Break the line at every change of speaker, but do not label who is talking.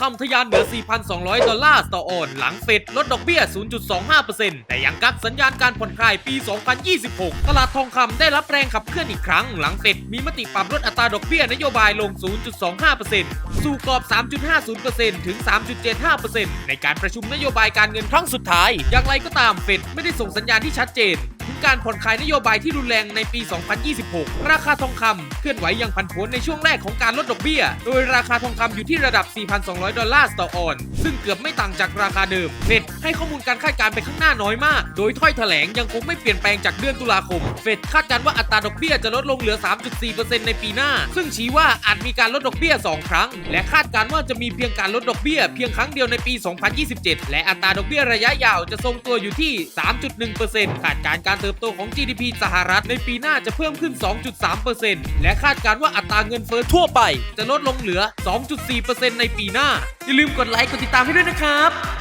คำทะยานเหนือ 4,200 ดอลลาร์ต่อออน หลังเฟดลดดอกเบี้ย 0.25%แต่ยังกักสัญญาณการผ่อนคลายปี 2026 ตลาดทองคำได้รับแรงขับเคลื่อนอีกครั้ง หลังเฟดมีมติปรับลดอัตราดอกเบี้ยนโยบายลง 0.25%สู่กรอบ 3.50%ถึง 3.75%ในการประชุมนโยบายการเงินครั้งสุดท้าย อย่างไรก็ตามเฟดไม่ได้ส่งสัญญาณที่ชัดเจน ถึงการผ่อนคลายนโยบายที่รุนแรงในปี 2026 ราคาทองคำเคลื่อนไหวอย่างผันผวนในช่วงแรกของการลดดอกเบี้ย โดยราคาทองคำอยู่ที่ระดับ 4,200 ดอลลาร์ต่อออนซ์ซึ่งเกือบไม่ต่างจากราคาเดิมเฟดให้ข้อมูลการคาดการณ์ไปข้างหน้าน้อยมาก โดยถ้อยแถลงยังคงไม่เปลี่ยนแปลงจากเดือนตุลาคม เฟดคาดการณ์ว่าอัตราดอกเบี้ยจะลดลงเหลือ 3.4%ในปีหน้า ซึ่งชี้ว่าอาจมีการลดดอกเบี้ย 2 ครั้ง และคาดการณ์ว่าจะมีเพียงการลดดอกเบี้ยเพียงครั้งเดียวในปี 2027 และอัตราดอกเบี้ยระยะยาวจะทรงตัวอยู่ที่ 3.1%คาดการณ์การเติบโตของ GDP สหรัฐในปีหน้าจะเพิ่มขึ้น 2.3%และคาดการณ์ว่าอัตราเงินเฟ้อทั่วไป จะลดลงเหลือ 2.4%ในปีหน้า อย่าลืมกดไลค์กดติดตามให้ด้วยนะครับ